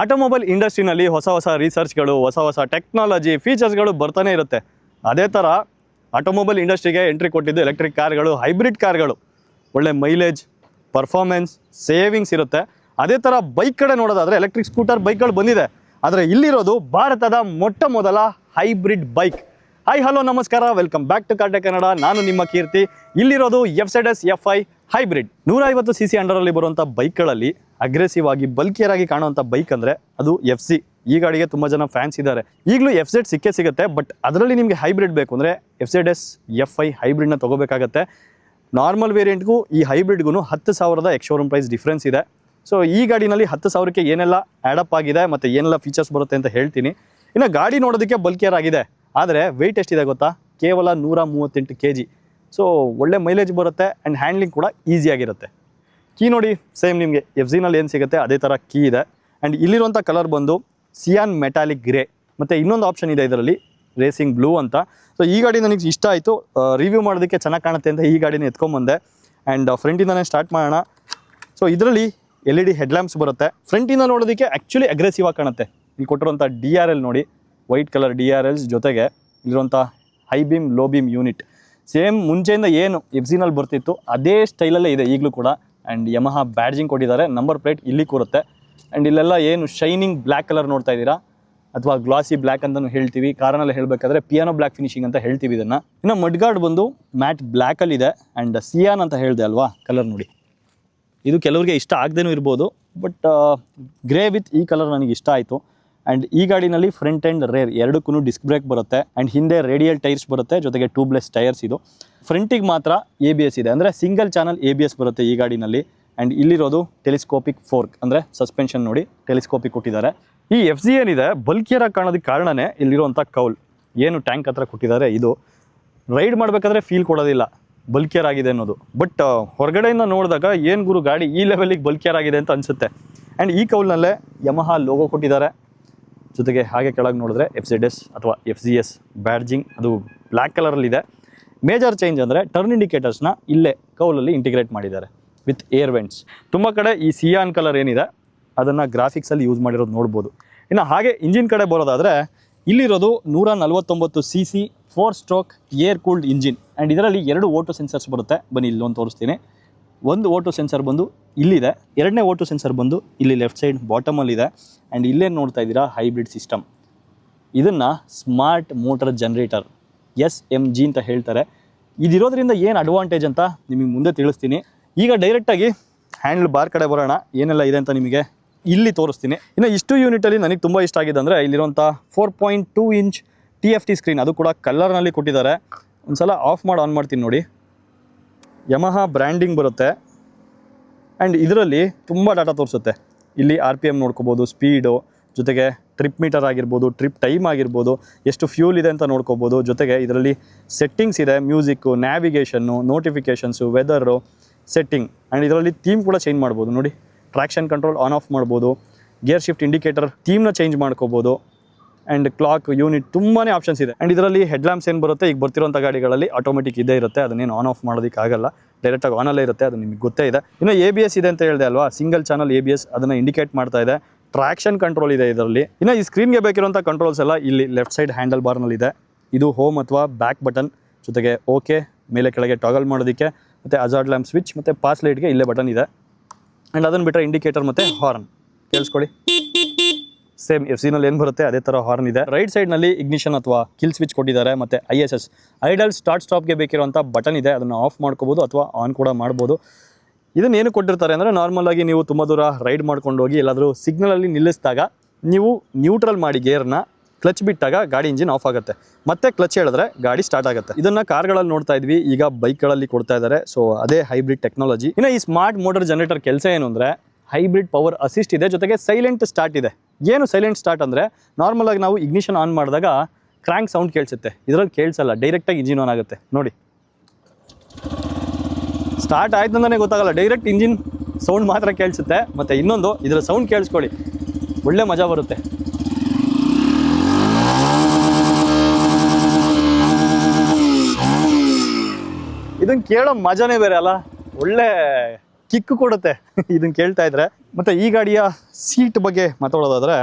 Automobile ಇಂಡಸ್ಟ್ರಿನಲ್ಲಿ ಹೊಸ ಹೊಸ ರಿಸರ್ಚ್ಗಳು ಹೊಸ ಹೊಸ ಟೆಕ್ನಾಲಜಿ ಫೀಚರ್ಸ್ಗಳು ಬರ್ತಾನೆ ಇರುತ್ತೆ. ಅದೇ ಥರ ಆಟೋಮೊಬೈಲ್ ಇಂಡಸ್ಟ್ರಿಗೆ ಎಂಟ್ರಿ ಕೊಟ್ಟಿದ್ದು ಎಲೆಕ್ಟ್ರಿಕ್ ಕಾರ್ಗಳು ಹೈಬ್ರಿಡ್ ಕಾರ್ಗಳು ಒಳ್ಳೆ ಮೈಲೇಜ್ ಪರ್ಫಾರ್ಮೆನ್ಸ್ ಸೇವಿಂಗ್ಸ್ ಇರುತ್ತೆ. ಅದೇ ಥರ ಬೈಕ್ ಕಡೆ ನೋಡೋದಾದರೆ ಎಲೆಕ್ಟ್ರಿಕ್ ಸ್ಕೂಟರ್ ಬೈಕ್ಗಳು ಬಂದಿದೆ. ಆದರೆ ಇಲ್ಲಿರೋದು ಭಾರತದ ಮೊಟ್ಟ ಮೊದಲ ಹೈಬ್ರಿಡ್ ಬೈಕ್ ಹಾಯ್ ಹಲೋ ನಮಸ್ಕಾರ. ವೆಲ್ಕಮ್ ಬ್ಯಾಕ್ ಟು ಕಾರ್ಟೆ ಕನ್ನಡ ನಾನು ನಿಮ್ಮ ಕೀರ್ತಿ. ಇಲ್ಲಿರೋದು F Z S F I hybrid ನೂರ ಐವತ್ತು ಸಿ ಸಿ ಅಂಡರಲ್ಲಿ ಬರುವಂಥ ಬೈಕ್ಗಳಲ್ಲಿ ಅಗ್ರೆಸಿವ್ ಆಗಿ ಬಲ್ಕಿಯರ್ ಆಗಿ ಕಾಣುವಂಥ ಬೈಕ್ ಅಂದರೆ ಅದು ಎಫ್ ಸಿ ಈ ಗಾಡಿಗೆ ತುಂಬ ಜನ ಫ್ಯಾನ್ಸ್ ಇದ್ದಾರೆ. ಈಗಲೂ ಎಫ್ ಸೆಡ್ ಸಿಕ್ಕೇ ಸಿಗುತ್ತೆ ಬಟ್ ಅದರಲ್ಲಿ ನಿಮಗೆ ಹೈಬ್ರಿಡ್ ಬೇಕು ಅಂದರೆ F Z S F I ಹೈಬ್ರಿಡ್ನ ತೊಗೋಬೇಕಾಗತ್ತೆ. ನಾರ್ಮಲ್ ವೇರಿಯಂಟ್ಗೂ ಈ ಹೈಬ್ರಿಡ್ಗೂ ಹತ್ತು ಸಾವಿರದ ಎಕ್ಸ್ ಪ್ರೈಸ್ ಡಿಫ್ರೆನ್ಸ್ ಇದೆ. ಸೊ ಈ ಗಾಡಿನಲ್ಲಿ ಹತ್ತು ಸಾವಿರಕ್ಕೆ ಏನೆಲ್ಲ ಆ್ಯಡಪ್ ಆಗಿದೆ, ಮತ್ತು ಏನೆಲ್ಲ ಫೀಚರ್ಸ್ ಬರುತ್ತೆ ಅಂತ ಹೇಳ್ತೀನಿ. ಇನ್ನು ಗಾಡಿ ನೋಡೋದಕ್ಕೆ ಬಲ್ಕಿಯರ್ ಆಗಿದೆ. ಆದರೆ ವೆಯ್ಟ್ ಎಷ್ಟಿದೆ ಗೊತ್ತಾ? ಕೇವಲ ನೂರ ಮೂವತ್ತೆಂಟು ಕೆ ಜಿ ಸೊ ಒಳ್ಳೆ ಮೈಲೇಜ್ ಬರುತ್ತೆ ಆ್ಯಂಡ್ ಹ್ಯಾಂಡ್ಲಿಂಗ್ ಕೂಡ ಈಸಿಯಾಗಿರುತ್ತೆ ಕೀ ನೋಡಿ ಸೇಮ್ ನಿಮಗೆ. ಎಫ್ ಜಿನಲ್ಲಿ ಏನು ಸಿಗುತ್ತೆ? ಅದೇ ಥರ ಕೀ ಇದೆ. ಆ್ಯಂಡ್ ಇಲ್ಲಿರುವಂಥ ಕಲರ್ ಬಂದು ಸಿಯಾನ್ ಮೆಟಾಲಿಕ್ ಗ್ರೇ ಮತ್ತು ಇನ್ನೊಂದು ಆಪ್ಷನ್ ಇದೆ ಇದರಲ್ಲಿ ರೇಸಿಂಗ್ ಬ್ಲೂ ಅಂತ. ಸೊ ಈ ಗಾಡಿ ನನಗೆ ಇಷ್ಟ ಆಯಿತು ರಿವ್ಯೂ ಮಾಡೋದಕ್ಕೆ ಚೆನ್ನಾಗಿ ಕಾಣುತ್ತೆ ಅಂತ ಈ ಗಾಡಿನ ಎತ್ಕೊಂಬಂದೆ. ಆ್ಯಂಡ್ ಫ್ರಂಟಿಂದನೇ ಸ್ಟಾರ್ಟ್ ಮಾಡೋಣ. ಸೊ ಇದರಲ್ಲಿ ಎಲ್ ಇ ಡಿ ಹೆಡ್ಲ್ಯಾಂಪ್ಸ್ ಬರುತ್ತೆ. ಫ್ರಂಟಿಂದ ನೋಡೋದಕ್ಕೆ ಆ್ಯಕ್ಚುಲಿ ಅಗ್ರೆಸಿವ್ ಆಗಿ ಕಾಣುತ್ತೆ. ಇಲ್ಲಿ ಕೊಟ್ಟಿರುವಂಥ ಡಿ ಆರ್ ಎಲ್ ನೋಡಿ. White colour D R Ls ಜೊತೆಗೆ ಇಲ್ಲಿರುವಂಥ high beam, low beam unit. Same ಮುಂಚೆಯಿಂದ ಏನು ಎಫ್ಸಿನಲ್ಲಿ ಬರ್ತಿತ್ತು, ಅದೇ ಸ್ಟೈಲಲ್ಲೇ ಇದೆ ಈಗಲೂ ಕೂಡ. ಆ್ಯಂಡ್ ಯಮಹ ಬ್ಯಾಡ್ಜಿಂಗ್ ಕೊಟ್ಟಿದ್ದಾರೆ. ನಂಬರ್ ಪ್ಲೇಟ್ ಇಲ್ಲಿ ಕೂರುತ್ತೆ. ಆ್ಯಂಡ್ ಇಲ್ಲೆಲ್ಲ ಏನು ಶೈನಿಂಗ್ ಬ್ಲ್ಯಾಕ್ ಕಲರ್ ನೋಡ್ತಾ ಇದ್ದೀರಾ? ಅಥವಾ ಗ್ಲಾಸಿ ಬ್ಲ್ಯಾಕ್ ಅಂತಲೂ ಹೇಳ್ತೀವಿ. ಕಾರನಲ್ಲಿ ಹೇಳಬೇಕಾದ್ರೆ ಪಿಯಾನೋ ಬ್ಲ್ಯಾಕ್ ಫಿನಿಶಿಂಗ್ ಅಂತ ಹೇಳ್ತೀವಿ ಇದನ್ನು. ಇನ್ನು ಮಡ್ಗಾರ್ಡ್ ಬಂದು ಮ್ಯಾಟ್ ಬ್ಲ್ಯಾಕಲ್ಲಿದೆ ಆ್ಯಂಡ್ ಸಿಯಾನ್ ಅಂತ ಹೇಳಿದೆ ಅಲ್ವಾ? ಕಲರ್ ನೋಡಿ. ಇದು ಕೆಲವರಿಗೆ ಇಷ್ಟ ಆಗದೇನೂ ಇರ್ಬೋದು. ಬಟ್ ಗ್ರೇ ವಿತ್ ಈ ಕಲರ್ ನನಗೆ ಇಷ್ಟ ಆಯಿತು. ಆ್ಯಂಡ್ ಈ ಗಾಡಿನಲ್ಲಿ ಫ್ರಂಟ್ ಆ್ಯಂಡ್ ರೇರ್ ಎರಡಕ್ಕೂ ಡಿಸ್ಕ್ ಬ್ರೇಕ್ ಬರುತ್ತೆ ಆ್ಯಂಡ್ ಹಿಂದೆ ರೇಡಿಯಲ್ ಟೈರ್ಸ್ ಬರುತ್ತೆ, ಜೊತೆಗೆ ಟ್ಯೂಬ್ಲೆಸ್ ಟೈರ್ಸ್ ಇದು. ಫ್ರಂಟಿಗೆ ಮಾತ್ರ ಎ ಬಿ ಎಸ್ ಇದೆ. ಅಂದರೆ single channel A B S ಬರುತ್ತೆ ಈ ಗಾಡಿನಲ್ಲಿ. ಆ್ಯಂಡ್ ಇಲ್ಲಿರೋದು ಟೆಲಿಸ್ಕೋಪಿಕ್ ಫೋರ್ಕ್ ಅಂದರೆ ಸಸ್ಪೆನ್ಷನ್ ನೋಡಿ ಟೆಲಿಸ್ಕೋಪಿಕ್ ಕೊಟ್ಟಿದ್ದಾರೆ. ಈ ಎಫ್ ಸಿ ಏನಿದೆ ಬಲ್ಕಿಯರಾಗಿ ಕಾಣೋದಕ್ಕೆ ಕಾರಣನೇ ಇಲ್ಲಿರುವಂಥ ಕೌಲ್. ಏನು ಟ್ಯಾಂಕ್ ಹತ್ರ ಕೊಟ್ಟಿದ್ದಾರೆ, ಇದು. ರೈಡ್ ಮಾಡಬೇಕಾದ್ರೆ ಫೀಲ್ ಕೊಡೋದಿಲ್ಲ ಬಲ್ಕಿಯರ್ ಆಗಿದೆ ಅನ್ನೋದು. ಬಟ್ ಹೊರಗಡೆಯಿಂದ ನೋಡಿದಾಗ ಏನು ಗುರು ಗಾಡಿ ಈ ಲೆವೆಲಿಗೆ ಬಲ್ಕಿಯರ್ ಆಗಿದೆ ಅಂತ ಅನಿಸುತ್ತೆ. ಆ್ಯಂಡ್ ಈ ಕೌಲ್ನಲ್ಲೇ ಯಮಹ ಲೋಗೋ ಕೊಟ್ಟಿದ್ದಾರೆ. ಜೊತೆಗೆ ಹಾಗೆ ಕೆಳಗೆ ನೋಡಿದ್ರೆ ಎಫ್ ಸಿ ಎಸ್ ಅಥವಾ ಎಫ್ ಸಿ ಎಸ್ ಬ್ಯಾಡ್ಜಿಂಗ್ ಅದು ಬ್ಲ್ಯಾಕ್ ಕಲರಲ್ಲಿದೆ ಮೇಜರ್ ಚೇಂಜ್ ಅಂದರೆ ಟರ್ನ್ ಇಂಡಿಕೇಟರ್ಸ್ನ ಇಲ್ಲೇ ಕೌಲಲ್ಲಿ ಇಂಟಿಗ್ರೇಟ್ ಮಾಡಿದ್ದಾರೆ ವಿತ್ ಏರ್ ವೆಂಟ್ಸ್ ತುಂಬ ಕಡೆ ಈ ಸಿಯಾನ್ ಕಲರ್ ಏನಿದೆ, ಅದನ್ನು ಗ್ರಾಫಿಕ್ಸಲ್ಲಿ ಯೂಸ್ ಮಾಡಿರೋದು ನೋಡ್ಬೋದು. ಇನ್ನು ಹಾಗೆ ಇಂಜಿನ್ ಕಡೆ ಬರೋದಾದರೆ, ಇಲ್ಲಿರೋದು ನೂರ ನಲವತ್ತೊಂಬತ್ತು C C four stroke air cooled engine and ಇದರಲ್ಲಿ ಎರಡು ಓಟೋ ಸೆನ್ಸರ್ಸ್ ಬರುತ್ತೆ. ಬನ್ನಿ, ಇಲ್ಲೊಂದು ತೋರಿಸ್ತೀನಿ. ಒಂದು ಓಟೋ ಸೆನ್ಸರ್ ಬಂದು ಇಲ್ಲಿದೆ. ಎರಡನೇ ಓಟೋ ಸೆನ್ಸರ್ ಬಂದು ಇಲ್ಲಿ ಲೆಫ್ಟ್ ಸೈಡ್ ಬಾಟಮಲ್ಲಿದೆ ಆ್ಯಂಡ್ ಇಲ್ಲೇನು ನೋಡ್ತಾ ಇದ್ದೀರಾ ಹೈಬ್ರಿಡ್ ಸಿಸ್ಟಮ್ ಇದನ್ನು smart motor generator S M G ಅಂತ ಹೇಳ್ತಾರೆ. ಇದಿರೋದ್ರಿಂದ ಏನು ಅಡ್ವಾಂಟೇಜ್ ಅಂತ ನಿಮಗೆ ಮುಂದೆ ತಿಳಿಸ್ತೀನಿ. ಈಗ ಡೈರೆಕ್ಟಾಗಿ ಹ್ಯಾಂಡ್ಲ್ ಬಾರ್ ಕಡೆ ಬರೋಣ. ಏನೆಲ್ಲ ಇದೆ ಅಂತ ನಿಮಗೆ ಇಲ್ಲಿ ತೋರಿಸ್ತೀನಿ. ಇನ್ನು ಇಷ್ಟು ಯೂನಿಟಲ್ಲಿ ನನಗೆ ತುಂಬ ಇಷ್ಟ ಆಗಿದೆ ಅಂದರೆ ಇಲ್ಲಿರುವಂಥ four point two inch T F T screen ಅದು ಕೂಡ ಕಲರ್ನಲ್ಲಿ ಕೊಟ್ಟಿದ್ದಾರೆ. ಒಂದು ಸಲ ಆಫ್ ಮಾಡಿ ಆನ್ ಮಾಡ್ತೀನಿ ನೋಡಿ. ಯಮಹ ಬ್ರ್ಯಾಂಡಿಂಗ್ ಬರುತ್ತೆ. ಆ್ಯಂಡ್ ಇದರಲ್ಲಿ ತುಂಬ ಡಾಟಾ ತೋರಿಸುತ್ತೆ. ಇಲ್ಲಿ ಆರ್ ಪಿ ಎಂ ನೋಡ್ಕೋಬೋದು ಸ್ಪೀಡು ಜೊತೆಗೆ ಟ್ರಿಪ್ ಮೀಟರ್ ಆಗಿರ್ಬೋದು ಟ್ರಿಪ್ ಟೈಮ್ ಆಗಿರ್ಬೋದು, ಎಷ್ಟು ಫ್ಯೂಲ್ ಇದೆ ಅಂತ ನೋಡ್ಕೋಬೋದು, ಜೊತೆಗೆ ಇದರಲ್ಲಿ ಸೆಟ್ಟಿಂಗ್ಸ್ ಇದೆ music navigation notifications weather setting and ಇದರಲ್ಲಿ ಥೀಮ್ ಕೂಡ ಚೇಂಜ್ ಮಾಡ್ಬೋದು. ನೋಡಿ ಟ್ರ್ಯಾಕ್ಷನ್ ಕಂಟ್ರೋಲ್ ಆನ್ ಆಫ್ ಮಾಡ್ಬೋದು. ಗೇರ್ ಶಿಫ್ಟ್ ಇಂಡಿಕೇಟರ್ ಥೀಮ್ನ ಚೇಂಜ್ ಮಾಡ್ಕೋಬೋದು. ಆ್ಯಂಡ್ ಕ್ಲಾಕ್ ಯೂನಿಟ್ ತುಂಬಾ ಆಪ್ಷನ್ಸ್ ಇದೆ. ಆ್ಯಂಡ್ ಇದರಲ್ಲಿ ಹೆಡ್ಲ್ಯಾಂಪ್ಸ್ ಏನು ಬರುತ್ತೆ? ಈಗ ಬರ್ತಿರೋಂಥ ಗಾಡಿಗಳಲ್ಲಿ ಆಟೋಮೆಟಿಕ್ ಇದೇ ಇರುತ್ತೆ. ಅದನ್ನೇನು ಆನ್ ಆಫ್ ಮಾಡೋದಕ್ಕಾಗಲ್ಲ. ಡೈರೆಕ್ಟಾಗಿ ಆನಲ್ಲೇ ಇರುತ್ತೆ. ಅದು ನಿಮಗೆ ಗೊತ್ತೇ ಇದೆ. ಇನ್ನು ಎ ಬಿ ಎಸ್ ಇದೆ ಅಂತ ಹೇಳಿದೆ ಅಲ್ವಾ? Single channel A B S ಅದನ್ನು ಇಂಡಿಕೇಟ್ ಮಾಡ್ತಾ ಇದೆ. ಟ್ರಾಕ್ಷನ್ ಕಂಟ್ರೋಲ್ ಇದೆ ಇದರಲ್ಲಿ. ಇನ್ನು ಈ ಸ್ಕ್ರೀನ್ಗೆ ಬೇಕಿರುವಂಥ ಕಂಟ್ರೋಲ್ಸ್ ಎಲ್ಲ ಇಲ್ಲಿ ಲೆಫ್ಟ್ ಸೈಡ್ ಹ್ಯಾಂಡಲ್ ಬಾರ್ನಲ್ಲಿ ಇದೆ ಇದು ಹೋಮ್ ಅಥವಾ ಬ್ಯಾಕ್ ಬಟನ್ ಜೊತೆಗೆ ಓಕೆ ಮೇಲೆ ಕೆಳಗೆ ಟಾಗಲ್ ಮಾಡೋದಕ್ಕೆ, ಮತ್ತು ಅಜಾರ್ಡ್ ಲ್ಯಾಂಪ್ ಸ್ವಿಚ್ ಮತ್ತು ಪಾಸ್ ಲೈಟ್ಗೆ ಇಲ್ಲೇ ಬಟನ್ ಇದೆ. ಆ್ಯಂಡ್ ಅದನ್ನು ಬಿಟ್ಟರೆ ಇಂಡಿಕೇಟರ್ ಮತ್ತು ಹಾರ್ನ್ ಕೇಳಿಸ್ಕೊಳ್ಳಿ. ಸೇಮ್ ಎಫ್ ಸಿನಲ್ಲಿ ಏನು ಬರುತ್ತೆ, ಅದೇ ಥರ ಹಾರ್ನ್ ಇದೆ. ರೈಟ್ ಸೈಡ್ನಲ್ಲಿ ಇಗ್ನಿಷನ್ ಅಥವಾ ಕಿಲ್ ಸ್ವಿಚ್ ಕೊಟ್ಟಿದ್ದಾರೆ, ಮತ್ತು I S S idle start ಸ್ಟಾಪ್ಗೆ ಬೇಕಿರುವಂಥ ಬಟನ್ ಇದೆ, ಅದನ್ನು ಆಫ್ ಮಾಡ್ಕೋಬೋದು ಅಥವಾ ಆನ್ ಕೂಡ ಮಾಡ್ಬೋದು. ಇದನ್ನ ಏನು ಕೊಟ್ಟಿರ್ತಾರೆ ಅಂದರೆ ನಾರ್ಮಲ್ ಆಗಿ ನೀವು ತುಂಬ ದೂರ ರೈಡ್ ಮಾಡ್ಕೊಂಡು ಹೋಗಿ ಎಲ್ಲಾದರೂ ಸಿಗ್ನಲಲ್ಲಿ ನಿಲ್ಲಿಸಿದಾಗ, ನೀವು ನ್ಯೂಟ್ರಲ್ ಮಾಡಿ ಗೇರ್ನ ಕ್ಲಚ್ ಬಿಟ್ಟಾಗ ಗಾಡಿ ಇಂಜಿನ್ ಆಫ್ ಆಗುತ್ತೆ. ಮತ್ತೆ ಕ್ಲಚ್ ಹೇಳಿದ್ರೆ ಗಾಡಿ ಸ್ಟಾರ್ಟ್ ಆಗುತ್ತೆ. ಇದನ್ನ ಕಾರ್ಗಳಲ್ಲಿ ನೋಡ್ತಾ ಇದ್ವಿ, ಈಗ ಬೈಕ್ಗಳಲ್ಲಿ ಕೊಡ್ತಾ ಇದ್ದಾರೆ. ಸೊ ಅದೇ ಹೈಬ್ರಿಡ್ ಟೆಕ್ನಾಲಜಿ ಇನ್ನು ಈ ಸ್ಮಾರ್ಟ್ ಮೋಟರ್ ಜನರೇಟರ್ ಕೆಲಸ ಏನು ಅಂದರೆ ಹೈಬ್ರಿಡ್ ಪವರ್ ಅಸಿಸ್ಟ್ ಇದೆ, ಜೊತೆಗೆ ಸೈಲೆಂಟ್ ಸ್ಟಾರ್ಟ್ ಇದೆ. ಏನು ಸೈಲೆಂಟ್ ಸ್ಟಾರ್ಟ್ ಅಂದರೆ ನಾರ್ಮಲಾಗಿ ನಾವು ಇಗ್ನಿಷನ್ ಆನ್ ಮಾಡಿದಾಗ ಕ್ರ್ಯಾಂಕ್ ಸೌಂಡ್ ಕೇಳಿಸುತ್ತೆ. ಇದರಲ್ಲಿ ಕೇಳಿಸಲ್ಲ ಡೈರೆಕ್ಟಾಗಿ ಇಂಜಿನ್ ಆನ್ ಆಗುತ್ತೆ. ನೋಡಿ. ಸ್ಟಾರ್ಟ್ ಆಯ್ತು ಅಂತಲೇ ಗೊತ್ತಾಗಲ್ಲ ಡೈರೆಕ್ಟ್ ಇಂಜಿನ್ ಸೌಂಡ್ ಮಾತ್ರ ಕೇಳಿಸುತ್ತೆ. ಮತ್ತು ಇನ್ನೊಂದು, ಇದರ ಸೌಂಡ್ ಕೇಳಿಸ್ಕೊಳ್ಳಿ. ಒಳ್ಳೆ ಮಜಾ ಬರುತ್ತೆ. ಇದನ್ನು ಕೇಳೋ ಮಜಾನೇ ಬೇರೆ ಅಲ್ಲ. ಒಳ್ಳೆ ಕಿಕ್ ಕೊಡುತ್ತೆ. ಇದನ್ನು ಕೇಳ್ತಾ ಇದ್ರೆ. ಮತ್ತೆ ಈ ಗಾಡಿಯ ಸೀಟ್ ಬಗ್ಗೆ ಮಾತಾಡೋದಾದ್ರೆ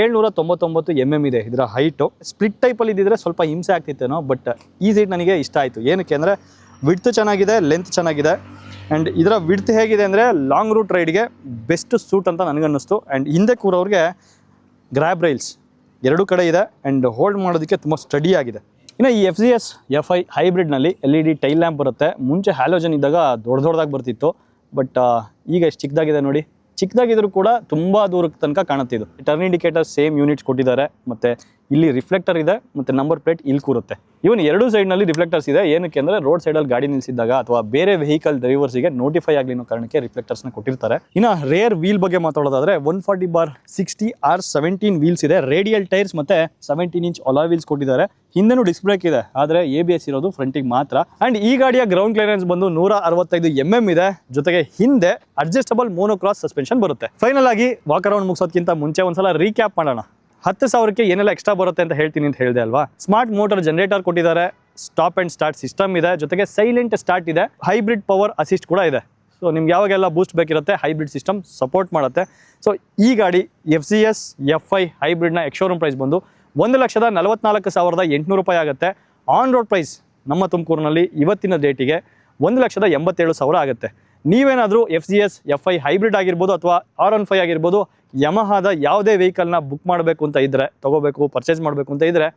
ಏಳ್ನೂರ ತೊಂಬತ್ತೊಂಬತ್ತು ಎಂ ಎಂ ಇದೆ ಇದರ ಹೈಟು ಸ್ಪ್ಲಿಟ್ ಟೈಪಲ್ಲಿ ಇದ್ದಿದ್ರೆ ಸ್ವಲ್ಪ ಹಿಂಸೆ ಆಗ್ತಿತ್ತೇನೋ ಬಟ್ ಈ ಸೀಟ್ ನನಗೆ ಇಷ್ಟ ಆಯಿತು. ಏನಕ್ಕೆ ಅಂದರೆ ವಿಡ್ತ್ ಚೆನ್ನಾಗಿದೆ ಲೆಂತ್ ಚೆನ್ನಾಗಿದೆ ಆ್ಯಂಡ್ ಇದರ ವಿಡ್ತ್ ಹೇಗಿದೆ ಅಂದರೆ ಲಾಂಗ್ ರೂಟ್ ರೈಡ್ಗೆ ಬೆಸ್ಟ್ ಸೂಟ್ ಅಂತ ನನಗನ್ನಿಸ್ತು ಆ್ಯಂಡ್ ಹಿಂದೆ ಕೂರೋರಿಗೆ ಗ್ರ್ಯಾಬ್ ರೈಲ್ಸ್ ಎರಡೂ ಕಡೆ ಇದೆ ಆ್ಯಂಡ್ ಹೋಲ್ಡ್ ಮಾಡೋದಕ್ಕೆ ತುಂಬ ಸ್ಟಡಿ ಆಗಿದೆ. ಇನ್ನು ಈ F C S F I ಹೈಬ್ರಿಡ್ನಲ್ಲಿ L E D tail lamp ಬರುತ್ತೆ. ಮುಂಚೆ ಹ್ಯಾಲೋಜನ್ ಇದ್ದಾಗ ದೊಡ್ಡ ದೊಡ್ಡದಾಗಿ ಬರ್ತಿತ್ತು. ಬಟ್ ಈಗ ಎಷ್ಟು ಚಿಕ್ಕದಾಗಿದೆ ನೋಡಿ. ಚಿಕ್ಕದಾಗಿದ್ರು ಕೂಡ ತುಂಬ ದೂರಕ್ಕೆ ತನಕ ಕಾಣುತ್ತೆ ಇದು. ಟರ್ನ್ ಇಂಡಿಕೇಟರ್ ಸೇಮ್ ಯೂನಿಟ್ಸ್ ಕೊಟ್ಟಿದ್ದಾರೆ. ಮತ್ತು ಇಲ್ಲಿ ರಿಫ್ಲೆಕ್ಟರ್ ಇದೆ ಮತ್ತು ನಂಬರ್ ಪ್ಲೇಟ್ ಇಲ್ಲಿ ಕೂರುತ್ತೆ. ಇವನ್ ಎರಡೂ ಸೈಡ್ನಲ್ಲಿ ರಿಫ್ಲೆಕ್ಟರ್ಸ್ ಇದೆ. ಏನಕ್ಕೆ ಅಂದರೆ ರೋಡ್ ಸೈಡಲ್ಲಿ ಗಾಡಿ ನಿಲ್ಲಿಸಿದಾಗ ಅಥವಾ ಬೇರೆ ವೆಹಿಕಲ್ ಡ್ರೈವರ್ಸಿಗೆ ನೋಟಿಫೈ ಆಗಲಿ ಅನ್ನೋ ಕಾರಣಕ್ಕೆ ರಿಫ್ಲೆಕ್ಟರ್ಸ್ನ ಕೊಟ್ಟಿರ್ತಾರೆ. ಇನ್ನು ರೇರ್ ವೀಲ್ ಬಗ್ಗೆ ಮಾತಾಡೋದಾದ್ರೆ one forty bar sixty R seventeen wheels ಇದೆ. ರೇಡಿಯಲ್ ಟೈರ್ಸ್ ಮತ್ತೆ ಸೆವೆಂಟೀನ್ ಇಂಚ್ ಒಲಾ ವೀಲ್ಸ್ ಕೊಟ್ಟಿದ್ದಾರೆ. ಹಿಂದೆನೂ ಡಿಸ್ಕ್ ಬ್ರೇಕ್ ಇದೆ. ಆದರೆ ಎ ಬಿ ಎಸ್ ಇರೋದು ಫ್ರಂಟಿಗೆ ಮಾತ್ರ. ಅಂಡ್ ಈ ಗಾಡಿಯ ಗ್ರೌಂಡ್ ಕ್ಲಿಯರೆನ್ಸ್ ಬಂದು ನೂರ ಅರವತ್ತೈದು ಎಂ ಎಂ ಇದೆ. ಜೊತೆಗೆ ಹಿಂದೆ ಅಡ್ಜಸ್ಟಬಲ್ ಮೋನೋಕ್ರಾಸ್ ಸಸ್ಪೆನ್ಷನ್ ಬರುತ್ತೆ. ಫೈನಲ್ ಆಗಿ ವಾಕ್ ಅರೌಂಡ್ ಮುಗಿಸೋದಕ್ಕಿಂತ ಮುಂಚೆ ಒಂದ್ಸಲ ರೀಕ್ಯಾಪ್ ಮಾಡೋಣ. ಹತ್ತು ಸಾವಿರಕ್ಕೆ ಏನೆಲ್ಲ ಎಕ್ಸ್ಟ್ರಾ ಬರುತ್ತೆ ಅಂತ ಹೇಳ್ತೀನಿ ಅಂತ ಹೇಳಿದೆ ಅಲ್ವಾ? ಸ್ಮಾರ್ಟ್ ಮೋಟರ್ ಜನರೇಟರ್ ಕೊಟ್ಟಿದ್ದಾರೆ. ಸ್ಟಾಪ್ ಅಂಡ್ ಸ್ಟಾರ್ಟ್ ಸಿಸ್ಟಮ್ ಇದೆ. ಜೊತೆಗೆ ಸೈಲೆಂಟ್ ಸ್ಟಾರ್ಟ್ ಇದೆ. ಹೈಬ್ರಿಡ್ ಪವರ್ ಅಸಿಸ್ಟ್ ಕೂಡ ಇದೆ. ಸೊ ನಿಮ್ಗೆ ಯಾವಾಗೆಲ್ಲ ಬೂಸ್ಟ್ ಬೇಕಿರುತ್ತೆ ಹೈಬ್ರಿಡ್ ಸಿಸ್ಟಮ್ ಸಪೋರ್ಟ್ ಮಾಡುತ್ತೆ. ಸೊ ಈ ಗಾಡಿ F C S F I ಹೈಬ್ರಿಡ್ನ ex showroom price ಬಂದು ಒಂದು ಲಕ್ಷದ ನಲವತ್ನಾಲ್ಕು ಸಾವಿರದ ಎಂಟುನೂರು ರೂಪಾಯಿ ಆಗುತ್ತೆ. ಆನ್ ರೋಡ್ ಪ್ರೈಸ್ ನಮ್ಮ ತುಮಕೂರಿನಲ್ಲಿ ಇವತ್ತಿನ ಡೇಟಿಗೆ ಒಂದು ಲಕ್ಷದ ಎಂಬತ್ತೇಳು ಸಾವಿರ ಆಗುತ್ತೆ. ನೀವೇನಾದರೂ F C S F I hybrid ಆಗಿರ್ಬೋದು ಅಥವಾ ಆರ್ ಒನ್ ಫೈ ಆಗಿರ್ಬೋದು ಯಮಹಾದ ಯಾವುದೇ ವೆಹಿಕಲ್ನ ಬುಕ್ ಮಾಡಬೇಕು ಅಂತ ಇದ್ದರೆ ತೊಗೋಬೇಕು ಪರ್ಚೇಸ್ ಮಾಡಬೇಕು ಅಂತ ಇದ್ದರೆ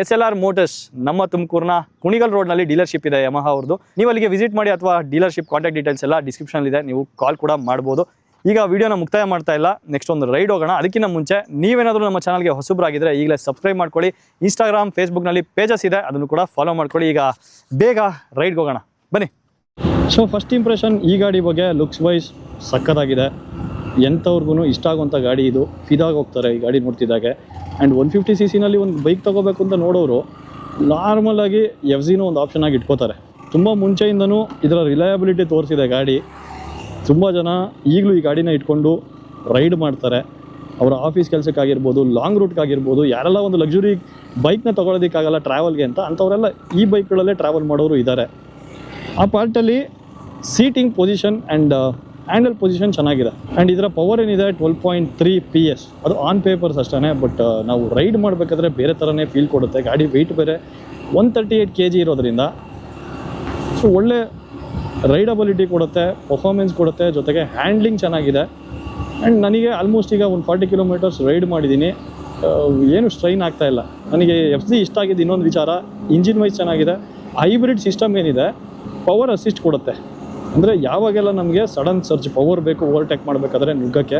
ಎಸ್ ಎಲ್ ಆರ್ ಮೋಟರ್ಸ್ ನಮ್ಮ ತುಮಕೂರಿನ ಕುಣಿಗಲ್ ರೋಡ್ನಲ್ಲಿ ಡೀಲರ್ಶಿಪ್ ಇದೆ ಯಮಹ ಅವ್ರದ್ದು ನೀವು ಅಲ್ಲಿಗೆ ವಿಸಿಟ್ ಮಾಡಿ ಅಥವಾ ಡೀಲರ್ಶಿಪ್ ಕಾಂಟ್ಯಾಕ್ಟ್ ಡೀಟೇಲ್ಸ್ ಎಲ್ಲ ಡಿಸ್ಕ್ರಿಪ್ಷನ್ ಇದೆ, ನೀವು ಕಾಲ್ ಕೂಡ ಮಾಡ್ಬೋದು. ಈಗ ವಿಡಿಯೋನ ಮುಕ್ತಾಯ ಮಾಡ್ತಾ ಇಲ್ಲ ನೆಕ್ಸ್ಟ್ ಒಂದು ರೈಡ್ ಹೋಗೋಣ. ಅದಕ್ಕಿಂತ ಮುಂಚೆ ನೀವೇನಾದರೂ ನಮ್ಮ ಚಾನಲ್ಗೆ ಹೊಸಬ್ರಾಗಿದ್ದರೆ ಈಗಲೇ ಸಬ್ಸ್ಕ್ರೈಬ್ ಮಾಡ್ಕೊಳ್ಳಿ. ಇನ್ಸ್ಟಾಗ್ರಾಮ್ ಫೇಸ್ಬುಕ್ನಲ್ಲಿ ಪೇಜಸ್ ಇದೆ, ಅದನ್ನು ಕೂಡ ಫಾಲೋ ಮಾಡ್ಕೊಳ್ಳಿ. ಈಗ ಬೇಗ ರೈಡ್ಗೆ ಹೋಗೋಣ. ಬನ್ನಿ. ಸೊ ಫಸ್ಟ್ ಇಂಪ್ರೆಷನ್ ಈ ಗಾಡಿ ಬಗ್ಗೆ ಲುಕ್ಸ್ ವೈಸ್ ಸಕ್ಕತ್ತಾಗಿದೆ. ಎಂಥವ್ರಿಗೂ ಇಷ್ಟ ಆಗುವಂಥ ಗಾಡಿ ಇದು. ಫಿದಾಗ ಹೋಗ್ತಾರೆ ಈ ಗಾಡಿ ನೋಡ್ತಿದ್ದಾಗೆ. ಆ್ಯಂಡ್ ಒನ್ ಫಿಫ್ಟಿ ಸಿ ಸಿನಲ್ಲಿ ಒಂದು ಬೈಕ್ ತೊಗೋಬೇಕು ಅಂತ ನೋಡೋರು ನಾರ್ಮಲಾಗಿ ಎಫ್ ಜಿನೂ ಒಂದು ಆಪ್ಷನ್ ಆಗಿ ಇಟ್ಕೋತಾರೆ. ತುಂಬ ಮುಂಚೆಯಿಂದನೂ ಇದರ ರಿಲಯಬಿಲಿಟಿ ತೋರಿಸಿದೆ ಗಾಡಿ. ತುಂಬ ಜನ ಈಗಲೂ ಈ ಗಾಡಿನ ಇಟ್ಕೊಂಡು ರೈಡ್ ಮಾಡ್ತಾರೆ. ಅವರ ಆಫೀಸ್ ಕೆಲಸಕ್ಕಾಗಿರ್ಬೋದು ಲಾಂಗ್ ರೂಟ್ಗಾಗಿರ್ಬೋದು ಯಾರೆಲ್ಲ ಒಂದು ಲಕ್ಸುರಿ ಬೈಕ್ನ ತೊಗೊಳೋದಕ್ಕಾಗಲ್ಲ ಟ್ರಾವೆಲ್ಗೆ ಅಂತ ಅಂಥವರೆಲ್ಲ ಈ ಬೈಕ್ಗಳಲ್ಲೇ ಟ್ರಾವೆಲ್ ಮಾಡೋರು ಇದ್ದಾರೆ. ಆ ಪಾರ್ಟಲ್ಲಿ seating position and handle position ಚೆನ್ನಾಗಿದೆ. ಆ್ಯಂಡ್ ಇದರ ಪವರ್ ಏನಿದೆ? Twelve point three P S ಅದು ಆನ್ ಪೇಪರ್ಸ್ ಅಷ್ಟೇ ಬಟ್ ನಾವು ರೈಡ್ ಮಾಡಬೇಕಾದ್ರೆ ಬೇರೆ ಥರನೇ ಫೀಲ್ ಕೊಡುತ್ತೆ. ಗಾಡಿ ವೆಯ್ಟ್ ಬೇರೆ one thirty eight K G ಇರೋದ್ರಿಂದ ಸೊ ಒಳ್ಳೆ ರೈಡಬಿಲಿಟಿ ಕೊಡುತ್ತೆ ಪರ್ಫಾರ್ಮೆನ್ಸ್ ಕೊಡುತ್ತೆ, ಜೊತೆಗೆ ಹ್ಯಾಂಡ್ಲಿಂಗ್ ಚೆನ್ನಾಗಿದೆ. ಆ್ಯಂಡ್ ನನಗೆ ಆಲ್ಮೋಸ್ಟ್ ಈಗ ಒಂದು ಫಾರ್ಟಿ ಕಿಲೋಮೀಟರ್ಸ್ ರೈಡ್ ಮಾಡಿದ್ದೀನಿ. ಏನು ಸ್ಟ್ರೈನ್ ಆಗ್ತಾ ಇಲ್ಲ. ನನಗೆ ಎಫ್ ಸಿ ಇಷ್ಟ ಆಗಿದ್ದು ಇನ್ನೊಂದು ವಿಚಾರ. ಇಂಜಿನ್ ವೈಸ್ ಚೆನ್ನಾಗಿದೆ. ಹೈಬ್ರಿಡ್ ಸಿಸ್ಟಮ್ ಏನಿದೆ? ಪವರ್ ಅಸಿಸ್ಟ್ ಕೊಡುತ್ತೆ. ಅಂದರೆ ಯಾವಾಗೆಲ್ಲ ನಮಗೆ ಸಡನ್ ಸರ್ಜ್ ಪವರ್ ಬೇಕು ಓವರ್ಟೇಕ್ ಮಾಡಬೇಕಾದ್ರೆ ನುಗ್ಗಕ್ಕೆ,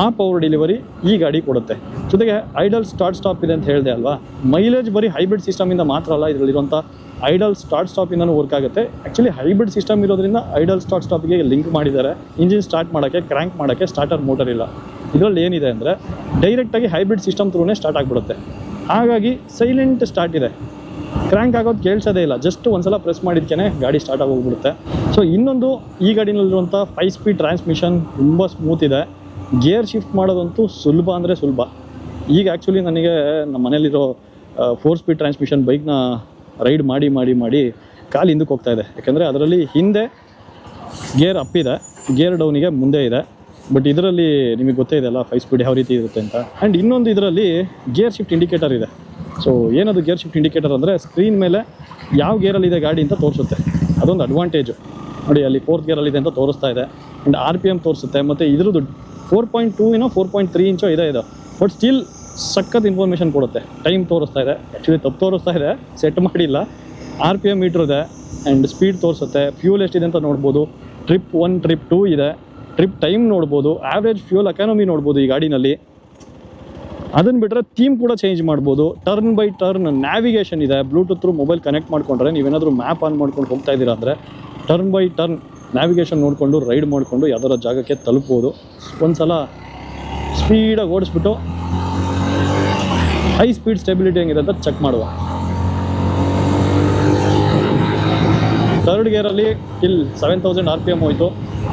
ಆ ಪವರ್ ಡೆಲಿವರಿ ಈ ಗಾಡಿ ಕೊಡುತ್ತೆ. ಜೊತೆಗೆ ಐಡಲ್ ಸ್ಟಾರ್ಟ್ ಸ್ಟಾಪ್ ಇದೆ ಅಂತ ಹೇಳಿದೆ ಅಲ್ವಾ? ಮೈಲೇಜ್ ಬರೀ ಹೈಬ್ರಿಡ್ ಸಿಸ್ಟಮಿಂದ ಮಾತ್ರ ಅಲ್ಲ ಇದರಲ್ಲಿರುವಂಥ ಐಡಲ್ ಸ್ಟಾರ್ಟ್ ಸ್ಟಾಪಿಂದನೂ ವರ್ಕ್ ಆಗುತ್ತೆ. ಆ್ಯಕ್ಚುಲಿ ಹೈಬ್ರಿಡ್ ಸಿಸ್ಟಮ್ ಇರೋದ್ರಿಂದ ಐಡಲ್ ಸ್ಟಾರ್ಟ್ ಸ್ಟಾಪಿಗೆ ಲಿಂಕ್ ಮಾಡಿದ್ದಾರೆ. ಇಂಜಿನ್ ಸ್ಟಾರ್ಟ್ ಮಾಡೋಕ್ಕೆ ಕ್ರ್ಯಾಂಕ್ ಮಾಡೋಕ್ಕೆ ಸ್ಟಾರ್ಟರ್ ಮೋಟರ್ ಇಲ್ಲ. ಇದರಲ್ಲಿ ಏನಿದೆ ಅಂದರೆ ಡೈರೆಕ್ಟಾಗಿ ಹೈಬ್ರಿಡ್ ಸಿಸ್ಟಮ್ ಥ್ರೂನೇ ಸ್ಟಾರ್ಟ್ ಆಗಿಬಿಡುತ್ತೆ. ಹಾಗಾಗಿ ಸೈಲೆಂಟ್ ಸ್ಟಾರ್ಟ್ ಇದೆ. ಕ್ರ್ಯಾಂಕ್ ಆಗೋದು ಕೇಳಿಸೋದೇ ಇಲ್ಲ. ಜಸ್ಟ್ ಒಂದ್ಸಲ ಪ್ರೆಸ್ ಮಾಡಿದ್ಕೇನೆ ಗಾಡಿ ಸ್ಟಾರ್ಟ್ ಆಗಿ ಹೋಗ್ಬಿಡುತ್ತೆ ಸೊ ಇನ್ನೊಂದು ಈ ಗಾಡಿನಲ್ಲಿರುವಂಥ ಫೈವ್ ಸ್ಪೀಡ್ ಟ್ರಾನ್ಸ್ಮಿಷನ್ ತುಂಬ ಸ್ಮೂತ್ ಇದೆ. ಗೇರ್ ಶಿಫ್ಟ್ ಮಾಡೋದಂತೂ ಸುಲಭ ಅಂದರೆ ಸುಲಭ. ಈಗ ಆ್ಯಕ್ಚುಲಿ ನನಗೆ ನಮ್ಮ ಮನೇಲಿರೋ ಫೋರ್ ಸ್ಪೀಡ್ ಟ್ರಾನ್ಸ್ಮಿಷನ್ ಬೈಕ್ನ ರೈಡ್ ಮಾಡಿ ಮಾಡಿ ಮಾಡಿ ಕಾಲು ಹಿಂದಕ್ಕೆ ಹೋಗ್ತಾ ಇದೆ. ಯಾಕೆಂದರೆ ಅದರಲ್ಲಿ ಹಿಂದೆ ಗೇರ್ ಅಪ್ ಇದೆ ಗೇರ್ ಡೌನಿಗೆ ಮುಂದೆ ಇದೆ. ಬಟ್ ಇದರಲ್ಲಿ ನಿಮಗೆ ಗೊತ್ತೇ ಇದೆಯಲ್ಲ ಫೈವ್ ಸ್ಪೀಡ್ ಯಾವ ರೀತಿ ಇರುತ್ತೆ ಅಂತ. ಆ್ಯಂಡ್ ಇನ್ನೊಂದು ಇದರಲ್ಲಿ ಗೇರ್ ಶಿಫ್ಟ್ ಇಂಡಿಕೇಟರ್ ಇದೆ. ಸೊ ಏನದು ಗೇರ್ ಶಿಫ್ಟ್ ಇಂಡಿಕೇಟರ್ ಅಂದರೆ ಸ್ಕ್ರೀನ್ ಮೇಲೆ ಯಾವ ಗೇರಲ್ಲಿದೆ ಗಾಡಿ ಅಂತ ತೋರಿಸುತ್ತೆ. ಅದೊಂದು ಅಡ್ವಾಂಟೇಜು ನೋಡಿ, ಅಲ್ಲಿ ಫೋರ್ತ್ ಗೇರಲ್ಲಿದೆ ಅಂತ ತೋರಿಸ್ತಾ ಇದೆ. ಆ್ಯಂಡ್ ಆರ್ ಪಿ ಎಂ ತೋರಿಸುತ್ತೆ. ಮತ್ತು ಇದ್ರದ್ದು ಫೋರ್ ಪಾಯಿಂಟ್ ಟೂ ಏನೋ ಫೋರ್ ಪಾಯಿಂಟ್ ತ್ರೀ ಇಂಚೋ ಇದೆ ಇದು. ಬಟ್ ಸ್ಟಿಲ್ ಸಖತ್ ಇನ್ಫಾರ್ಮೇಷನ್ ಕೊಡುತ್ತೆ. ಟೈಮ್ ತೋರಿಸ್ತಾ ಇದೆ. ಆ್ಯಕ್ಚುಲಿ ತಪ್ಪು ತೋರಿಸ್ತಾ ಇದೆ. ಸೆಟ್ ಮಾಡಿಲ್ಲ. ಆರ್ ಪಿ ಎಂ ಮೀಟ್ರ್ ಇದೆ. ಆ್ಯಂಡ್ ಸ್ಪೀಡ್ ತೋರಿಸುತ್ತೆ. ಫ್ಯೂಲ್ ಎಷ್ಟಿದೆ ಅಂತ ನೋಡ್ಬೋದು. ಟ್ರಿಪ್ ಒನ್ ಟ್ರಿಪ್ ಟೂ ಇದೆ. ಟ್ರಿಪ್ ಟೈಮ್ ನೋಡ್ಬೋದು. ಆ್ಯಾವ್ರೇಜ್ ಫ್ಯೂಲ್ ಎಕಾನಮಿ ನೋಡ್ಬೋದು ಈ ಗಾಡಿನಲ್ಲಿ. ಅದನ್ನು ಬಿಟ್ಟರೆ ಥೀಮ್ ಕೂಡ ಚೇಂಜ್ ಮಾಡ್ಬೋದು. ಟರ್ನ್ ಬೈ ಟರ್ನ್ ನ್ಯಾವಿಗೇಷನ್ ಇದೆ. ಬ್ಲೂಟೂತ್ ಮೊಬೈಲ್ ಕನೆಕ್ಟ್ ಮಾಡ್ಕೊಂಡ್ರೆ ನೀವೇನಾದರೂ ಮ್ಯಾಪ್ ಆನ್ ಮಾಡ್ಕೊಂಡು ಹೋಗ್ತಾ ಇದ್ದೀರಾ ಅಂದರೆ ಟರ್ನ್ ಬೈ ಟರ್ನ್ ನ್ಯಾವಿಗೇಷನ್ ನೋಡಿಕೊಂಡು ರೈಡ್ ಮಾಡಿಕೊಂಡು ಯಾವ್ದಾರ ಜಾಗಕ್ಕೆ ತಲುಪ್ಬೋದು. ಒಂದ್ಸಲ ಸ್ಪೀಡಾಗಿ ಓಡಿಸ್ಬಿಟ್ಟು ಹೈ ಸ್ಪೀಡ್ ಸ್ಟೆಬಿಲಿಟಿ ಹೆಂಗಿದೆ ಅಂತ ಚೆಕ್ ಮಾಡುವ. ತರ್ಡ್ ಗೇರಲ್ಲಿ ಇಲ್ಲಿ seven thousand R P M ಹೋಯಿತು.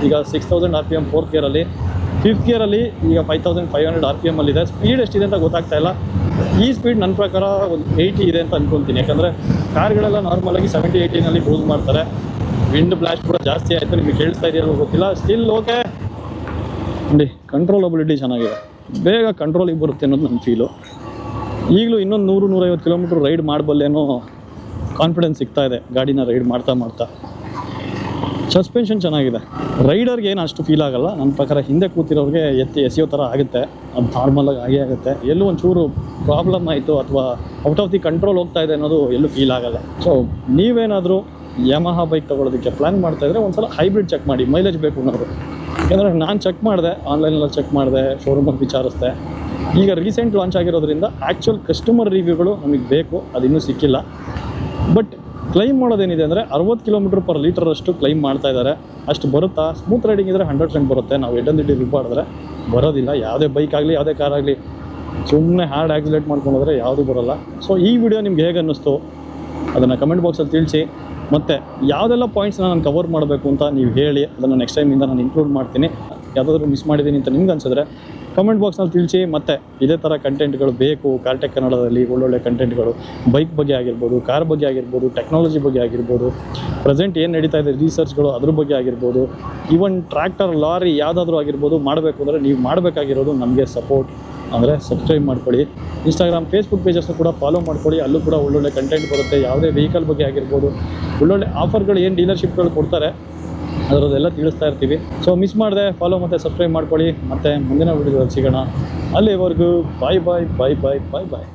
ಈಗ six thousand R P M fourth ಗೇರಲ್ಲಿ fifth ಗೇರಲ್ಲಿ ಈಗ five thousand five hundred R P M ಇದೆ ಸ್ಪೀಡ್ ಎಷ್ಟಿದೆ ಅಂತ ಗೊತ್ತಾಗ್ತಾ ಇಲ್ಲ. ಈ ಸ್ಪೀಡ್ ನನ್ನ ಪ್ರಕಾರ ಒಂದು ಏಯ್ಟಿ ಇದೆ ಅಂತ ಅಂದ್ಕೊಳ್ತೀನಿ ಯಾಕಂದರೆ ಕಾರ್ಗಳೆಲ್ಲ ನಾರ್ಮಲಾಗಿ ಸೆವೆಂಟಿ ಏಯ್ಟಿನಲ್ಲಿ ಕ್ರೂಸ್ ಮಾಡ್ತಾರೆ. ವಿಂಡ್ ಬ್ಲಾಸ್ಟ್ ಕೂಡ ಜಾಸ್ತಿ ಆಯಿತು. ನಿಮಗೆ ಕೇಳಿಸ್ತಾ ಇದೆಯಲ್ಲ ಗೊತ್ತಿಲ್ಲ. ಸ್ಟಿಲ್ ಓಕೆ ನೋಡಿ ಕಂಟ್ರೋಲಬಿಲಿಟಿ ಚೆನ್ನಾಗಿದೆ. ಬೇಗ ಕಂಟ್ರೋಲಿಗೆ ಬರುತ್ತೆ ಅನ್ನೋದು ನನ್ನ ಫೀಲು ಈಗಲೂ ಇನ್ನೊಂದು ನೂರು, ನೂರೈವತ್ತು ಕಿಲೋಮೀಟ್ರ್ ರೈಡ್ ಮಾಡಬಲ್ಲೇನೋ ಕಾನ್ಫಿಡೆನ್ಸ್ ಸಿಗ್ತಾ ಇದೆ. ಗಾಡಿನ ರೈಡ್ ಮಾಡ್ತಾ ಮಾಡ್ತಾ. ಸಸ್ಪೆನ್ಷನ್ ಚೆನ್ನಾಗಿದೆ. ರೈಡರ್ಗೆ ಏನು ಅಷ್ಟು ಫೀಲ್ ಆಗಲ್ಲ. ನನ್ನ ಪ್ರಕಾರ ಹಿಂದೆ ಕೂತಿರೋರಿಗೆ ಎತ್ತಿ ಎಸೆಯೋ ಥರ ಆಗುತ್ತೆ. ಅದು ನಾರ್ಮಲಾಗಿ ಆಗೇ ಆಗುತ್ತೆ. ಎಲ್ಲೂ ಒಂಚೂರು ಪ್ರಾಬ್ಲಮ್ ಆಯಿತು ಅಥವಾ ಔಟ್ ಆಫ್ ದಿ ಕಂಟ್ರೋಲ್ ಹೋಗ್ತಾ ಇದೆ ಅನ್ನೋದು ಎಲ್ಲೂ ಫೀಲ್ ಆಗಲ್ಲ. ಸೊ ನೀವೇನಾದರೂ ಯಮಹ ಬೈಕ್ ತೊಗೊಳೋದಕ್ಕೆ ಪ್ಲ್ಯಾನ್ ಮಾಡ್ತಾ ಇದ್ರೆ ಒಂದ್ಸಲ ಹೈಬ್ರಿಡ್ ಚೆಕ್ ಮಾಡಿ. ಮೈಲೇಜ್ ಬೇಕು ಅನ್ನೋದು. ಯಾಕಂದರೆ ನಾನು ಚೆಕ್ ಮಾಡಿದೆ ಆನ್ಲೈನಲ್ಲಿ ಚೆಕ್ ಮಾಡಿದೆ ಶೋರೂಮಲ್ಲಿ ವಿಚಾರಿಸ್ದೆ. ಈಗ ರೀಸೆಂಟ್ ಲಾಂಚ್ ಆಗಿರೋದ್ರಿಂದ ಆ್ಯಕ್ಚುಯಲ್ ಕಸ್ಟಮರ್ ರಿವ್ಯೂಗಳು ನಮಗೆ ಬೇಕು. ಅದಿನ್ನೂ ಸಿಕ್ಕಿಲ್ಲ. ಬಟ್ ಕ್ಲೈಮ್ ಮಾಡೋದೇನಿದೆ ಅಂದರೆ ಅರವತ್ತು ಕಿಲೋಮೀಟರ್ ಪರ್ ಲೀಟರ್ ಅಷ್ಟು ಕ್ಲೈಮ್ ಮಾಡ್ತಾ ಇದ್ದಾರೆ. ಅಷ್ಟು ಬರುತ್ತಾ? ಸ್ಮೂತ್ ರೈಡಿಂಗ್ ಇದ್ದರೆ ಹಂಡ್ರೆಡ್ ಪರ್ಸೆಂಟ್ ಬರುತ್ತೆ. ನಾವು ಎಡ್ಡಂದಿಡ್ಡಿ ರಿಪಾಡಿದ್ರೆ ಬರೋದಿಲ್ಲ. ಯಾವುದೇ ಬೈಕ್ ಆಗಲಿ, ಯಾವುದೇ ಕಾರ್ ಆಗಲಿ ಸುಮ್ಮನೆ ಹಾರ್ಡ್ ಆಕ್ಸಿಲೇಟ್ ಮಾಡ್ಕೊಂಡೋದ್ರೆ ಯಾವುದೂ ಬರೋಲ್ಲ. ಸೊ ಈ ವಿಡಿಯೋ ನಿಮ್ಗೆ ಹೇಗೆ ಅನ್ನಿಸ್ತು? ಅದನ್ನು ಕಮೆಂಟ್ ಬಾಕ್ಸಲ್ಲಿ ತಿಳಿಸಿ. ಮತ್ತು, ಯಾವುದೆಲ್ಲ ಪಾಯಿಂಟ್ಸ್ನ ನಾನು ಕವರ್ ಮಾಡಬೇಕು ಅಂತ ನೀವು ಹೇಳಿ, ಅದನ್ನು ನೆಕ್ಸ್ಟ್ ಟೈಮಿಂದ ನಾನು ಇನ್ಕ್ಲೂಡ್ ಮಾಡ್ತೀನಿ. ಯಾವುದಾದ್ರೂ ಮಿಸ್ ಮಾಡಿದ್ದೀನಿ ಅಂತ ನಿಮ್ಗೆ ಅನ್ಸಿದ್ರೆ ಕಮೆಂಟ್ ಬಾಕ್ಸ್ನಲ್ಲಿ ತಿಳಿಸಿ. ಮತ್ತು ಇದೇ ಥರ ಕಂಟೆಂಟ್ಗಳು ಬೇಕು. ಕಾರ್ಟೆಕ್ ಕನ್ನಡದಲ್ಲಿ ಒಳ್ಳೊಳ್ಳೆ ಕಂಟೆಂಟ್ಗಳು ಬೈಕ್ ಬಗ್ಗೆ ಆಗಿರ್ಬೋದು ಕಾರ್ ಬಗ್ಗೆ ಆಗಿರ್ಬೋದು ಟೆಕ್ನಾಲಜಿ ಬಗ್ಗೆ ಆಗಿರ್ಬೋದು ಪ್ರೆಸೆಂಟ್ ಏನು ನಡೀತಾ ಇದೆ ರಿಸರ್ಚ್ಗಳು ಅದ್ರ ಬಗ್ಗೆ ಆಗಿರ್ಬೋದು ಈವನ್ ಟ್ರ್ಯಾಕ್ಟರ್ ಲಾರಿ ಯಾವುದಾದ್ರೂ ಆಗಿರ್ಬೋದು ಮಾಡಬೇಕು ಅಂದರೆ ನೀವು ಮಾಡಬೇಕಾಗಿರೋದು ನಮಗೆ ಸಪೋರ್ಟ್ ಅಂದರೆ ಸಬ್ಸ್ಕ್ರೈಬ್ ಮಾಡ್ಕೊಳ್ಳಿ. ಇನ್ಸ್ಟಾಗ್ರಾಮ್ ಫೇಸ್ಬುಕ್ ಪೇಜಸ್ನ ಕೂಡ ಫಾಲೋ ಮಾಡ್ಕೊಳ್ಳಿ. ಅಲ್ಲೂ ಕೂಡ ಒಳ್ಳೊಳ್ಳೆ ಕಂಟೆಂಟ್ ಬರುತ್ತೆ. ಯಾವುದೇ ವೆಹಿಕಲ್ ಬಗ್ಗೆ ಆಗಿರ್ಬೋದು, ಒಳ್ಳೊಳ್ಳೆ ಆಫರ್ಗಳು ಏನು ಡೀಲರ್ಶಿಪ್ಗಳು ಕೊಡ್ತಾರೆ ಅದರದ್ದೆಲ್ಲ ತಿಳಿಸ್ತಾ ಇರ್ತೀವಿ. ಸೊ ಮಿಸ್ ಮಾಡಿದೆ ಫಾಲೋ ಮತ್ತು ಸಬ್ಸ್ಕ್ರೈಬ್ ಮಾಡ್ಕೊಳ್ಳಿ. ಮತ್ತು ಮುಂದಿನ ವಿಡಿಯೋದಲ್ಲಿ ಸಿಗೋಣ. ಅಲ್ಲಿವರೆಗೂ ಬಾಯ್ ಬಾಯ್ ಬಾಯ್ ಬಾಯ್ ಬಾಯ್ ಬಾಯ್